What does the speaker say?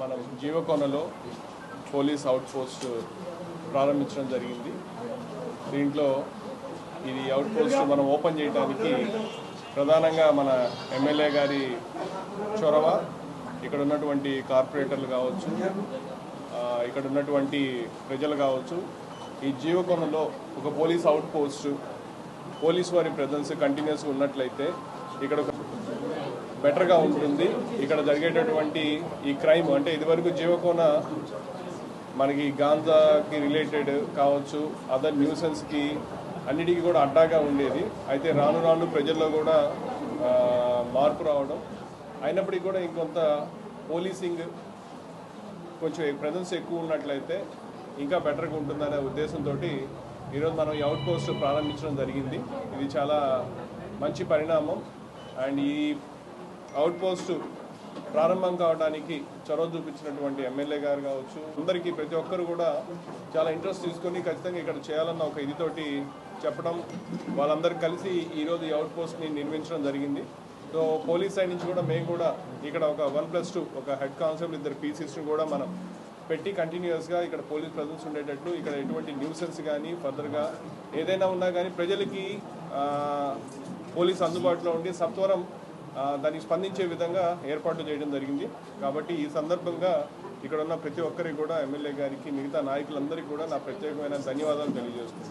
మనం జీవకోనలో police out post ప్రారంభించడం జరిగింది. దీంట్లో ఇది అవుట్ పోస్ట్ మనం ఓపెన్ చేయడానికి ప్రధానంగా మన ఎమ్మెల్యే గారి చొరవ ఇక్కడ ఉన్నటువంటి కార్పొరేటర్లు కావచ్చు ఇక్కడ ఉన్నటువంటి ప్రజలు కావచ్చు ఈ జీవకోనలో ఒక పోలీస్ అవుట్ పోస్ట్ పోలీస్ వారి ప్రజెన్స్ కంటిన్యూస్గా ఉన్నట్లయితే ఇక్కడ ఒక బెటర్గా ఉంటుంది. ఇక్కడ జరిగేటటువంటి ఈ క్రైమ్ అంటే ఇదివరకు జీవకోన మనకి గాంజాకి రిలేటెడ్ కావచ్చు అదర్ న్యూసెన్స్కి అన్నిటికీ కూడా అడ్డాగా ఉండేది. అయితే రాను రాను ప్రజల్లో కూడా మార్పు రావడం. అయినప్పటికీ కూడా ఇంకొంత పోలీసింగ్ కొంచెం ప్రజెన్స్ ఎక్కువ ఉన్నట్లయితే ఇంకా బెటర్గా ఉంటుందనే ఉద్దేశంతో ఈరోజు మనం ఈ అవుట్ పోస్ట్ ప్రారంభించడం జరిగింది. ఇది చాలా మంచి పరిణామం. అండ్ ఈ అవుట్పోస్ట్ ప్రారంభం కావడానికి చొరవ చూపించినటువంటి ఎమ్మెల్యే గారు కావచ్చు అందరికీ ప్రతి ఒక్కరు కూడా చాలా ఇంట్రెస్ట్ తీసుకొని ఖచ్చితంగా ఇక్కడ చేయాలన్న ఒక ఇదితోటి చెప్పడం వాళ్ళందరూ కలిసి ఈరోజు ఈ అవుట్ పోస్ట్ని నిర్మించడం జరిగింది. సో పోలీస్ సైడ్ నుంచి కూడా మేము కూడా ఇక్కడ ఒక వన్ ప్లస్ టూ ఒక హెడ్ కానిస్టేబుల్ ఇద్దరు పీసీస్ని కూడా మనం పెట్టి కంటిన్యూస్గా ఇక్కడ పోలీస్ ప్రజెన్స్ ఉండేటట్లు ఇక్కడ ఎటువంటి న్యూసెన్స్ కానీ ఫర్దర్గా ఏదైనా ఉన్నా కానీ ప్రజలకి పోలీస్ అందుబాటులో ఉండి సత్వరం దానికి స్పందించే విధంగా ఏర్పాట్లు చేయడం జరిగింది. కాబట్టి ఈ సందర్భంగా ఇక్కడ ఉన్న ప్రతి ఒక్కరికి కూడా ఎమ్మెల్యే గారికి మిగతా నాయకులందరికీ కూడా నా ప్రత్యేకమైన ధన్యవాదాలు తెలియజేస్తున్నాను.